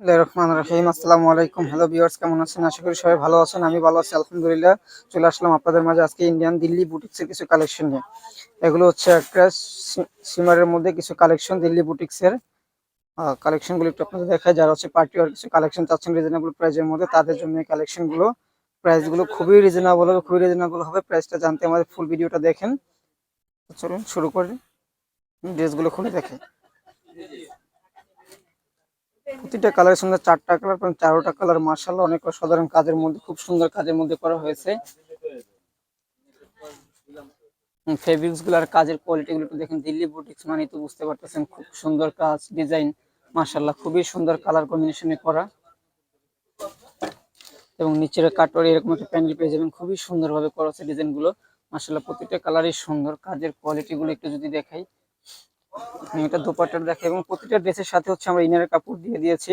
রহমান রহিম। আসসালামু আলাইকুম। Hello viewers কেমন আছেন? আশা করি সবাই ভালো আছেন। আমি ভালো আছি, আলহামদুলিল্লাহ। চলে আসলাম আপনাদের মাঝে আজকে ইন্ডিয়ান দিল্লি বুটিক্সের কিছু কালেকশন নিয়ে। এগুলো হচ্ছে একটা সিমারের মধ্যে কিছু কালেকশন দিল্লি বুটিক্সের কালেকশনগুলো একটু আপনাদের দেখায় যারা হচ্ছে পার্টি ওয়ার কিছু কালেকশন চাচ্ছেন রিজনেবল প্রাইসের মধ্যে, তাদের জন্য এই কালেকশনগুলো প্রাইসগুলো খুবই রিজনেবল হবে, খুবই রিজনেবল হবে। প্রাইসটা জানতে আমাদের ফুল ভিডিওটা দেখেন। চলুন, শুরু করি। ড্রেসগুলো খুলে দেখে। প্রতিটা কালার সুন্দর চারটা কালার এবং চারোটা কালার মার্শাল্লাহ অনেক সাধারণ কাজের মধ্যে, খুব সুন্দর কাজের মধ্যে করা হয়েছে। ফেব্রিক্সগুলার কাজের কোয়ালিটি গুলো দেখেন, দিল্লি বুটিক্স মানে তো বুঝতে পারতেছেন, খুব সুন্দর কাজ ডিজাইন মার্শাল্লাহ খুবই সুন্দর কালার কম্বিনেশনে করা। এবং নিচের কাটওয়ার এরকম একটা প্যানেল পেয়ে যাবেন, খুবই সুন্দরভাবে করা আছে ডিজাইনগুলো। মার্শাল্লাহ প্রতিটা কালারই সুন্দর, কাজের কোয়ালিটি গুলো একটু যদি দেখাই। এটা দোপাট্টার দেখে এবং প্রতিটা ড্রেসের সাথে হচ্ছে আমরা ইনারের কাপড় দিয়ে দিয়েছি।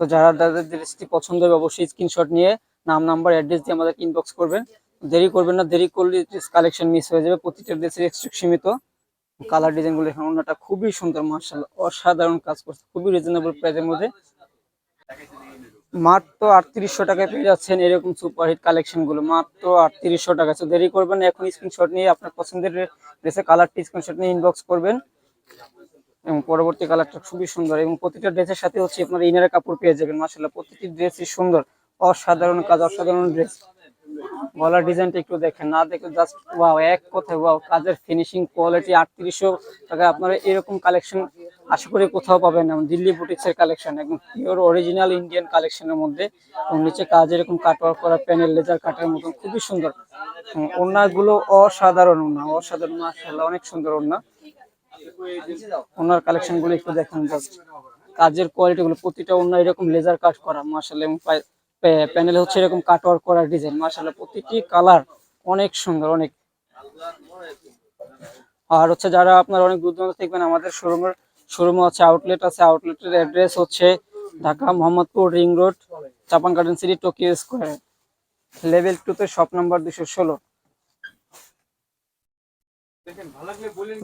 তো যারা যাদের ড্রেসটি পছন্দ হবে অবশ্যই স্ক্রিনশট নিয়ে নাম নাম্বার অ্যাড্রেস দিয়ে আমাদের ইনবক্স করবেন। দেরি করবেন না, দেরি করলে ড্রেস কালেকশন মিস হয়ে যাবে। প্রতিটা ড্রেসের এক্সট্রিক সীমিত। কালার ডিজাইনগুলো এখন ওনাটা খুবই সুন্দর মার্শাল অসাধারণ কাজ করছে, খুবই রিজনেবল প্রাইসের মধ্যে। মাত্র আটত্রিশশো টাকায় পেয়ে যাচ্ছেন এরকম সুপারহিট কালেকশনগুলো। মাত্র আটত্রিশশো টাকা তো দেরি করবেন এখন স্ক্রিনশট নিয়ে আপনার পছন্দের ড্রেসের কালারটি স্ক্রিনশট নিয়ে ইনবক্স করবেন। এবং পরবর্তী কালারটা খুবই সুন্দর এবং প্রতিটা ড্রেসের সাথে হচ্ছে আপনার ইনারের কাপড় পেয়ে যাবেন মাসাল্লাহ প্রতিটি ড্রেসই সুন্দর, অসাধারণ কাজ, অসাধারণ ড্রেস গলার ডিজাইনটা একটু দেখেন, না দেখে জাস্ট ওয়াও এক কথায় ওয়াও কাজের ফিনিশিং কোয়ালিটি আটত্রিশশো টাকা আপনারা এরকম কালেকশন আশা করি কোথাও পাবেন না। দিল্লি বুটিক্সের কালেকশন একদম পিওর অরিজিনাল ইন্ডিয়ান কালেকশনের মধ্যে। এবং নিচে কাজ এরকম কাটওয়ার্ক করা প্যানেল লেজার কাটের মতন, খুবই সুন্দর। ওনাগুলো অসাধারণ ওনা অসাধারণ মাসাল্লাহ অনেক সুন্দর ওনা ওনার কালেকশনগুলো একটু দেখেন কাজের কোয়ালিটি গুলো প্রতিটা অন্য এরকম লেজার কাজ করা মার্শাল এবং প্যানেলে হচ্ছে এরকম কাটওয়ার্ক করা ডিজাইন মার্শাল প্রতিটি কালার অনেক সুন্দর, অনেক। আর হচ্ছে যারা আপনার অনেক দূর দূরান্ত দেখবেন, আমাদের শোরুমের শোরুম আছে আউটলেট আছে আউটলেটের অ্যাড্রেস হচ্ছে Dhaka Mohammadpur ring road, Japan garden city Tokyo square level two তে শপ নাম্বার দুশো ষোলো।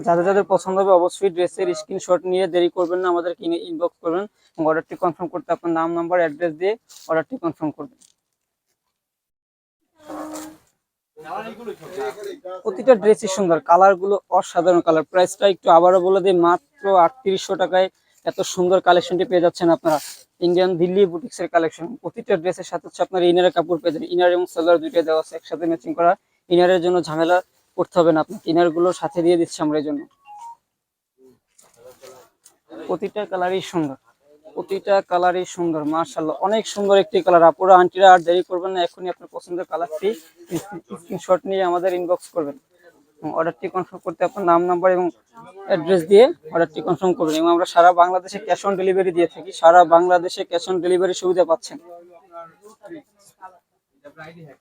যাদের যাদের পছন্দ হবে অবশ্যই ড্রেসের স্ক্রিনশট নিয়ে দেরি করবেন না আমাদের কিনে ইনবক্স করবেন অর্ডারটি কনফার্ম করতে আপনার নাম নাম্বার অ্যাড্রেস দিয়ে অর্ডারটি কনফার্ম করবেন। প্রতিটা ড্রেসই সুন্দর কালারগুলো অসাধারণ কালার প্রাইসটা একটু আবারও বলে দিই মাত্র আটত্রিশশো টাকায় এত সুন্দর কালেকশনটি পেয়ে যাচ্ছেন আপনারা। ইন্ডিয়ান দিল্লি বুটিক্সের কালেকশন প্রতিটা ড্রেসের সাথে হচ্ছে আপনার ইনারের কাপড় পেয়ে যাবেন। ইনার এবং সেলার দুইটা দেওয়া আছে একসাথে ম্যাচিং করা। ইনারের জন্য ঝামেলা করতে হবে না আপনাকে ইনারগুলো সাথে দিয়ে দিচ্ছি আমরা এই জন্য। প্রতিটা কালারই সুন্দর, প্রতিটা কালারই সুন্দর মার্শাল্লাহ অনেক সুন্দর একটি কালার। আপুরা, আন্টিরা আর দেরি করবেন না, এখনই আপনার পছন্দের কালারটি স্ক্রিনশট নিয়ে আমাদের ইনবক্স করবেন। অর্ডারটি কনফার্ম করতে আপনার নাম নাম্বার এবং অ্যাড্রেস দিয়ে অর্ডারটি কনফার্ম করবেন। এবং আমরা সারা বাংলাদেশে ক্যাশ অন ডেলিভারি দিয়ে থাকি, সারা বাংলাদেশে ক্যাশ অন ডেলিভারি সুবিধা পাচ্ছেন।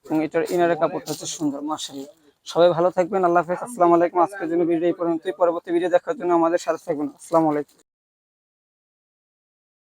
এবং এটার ইনারের কাপড়টা হচ্ছে সুন্দর মার্শাল্লাহ সবাই ভালো থাকবেন, আল্লাহ হাফেজ, আসসালামু আলাইকুম। আজকের জন্য ভিডিও এই পর্যন্তই। পরবর্তী ভিডিও দেখার জন্য আমাদের সাথে থাকবেন। আসসালামু আলাইকুম।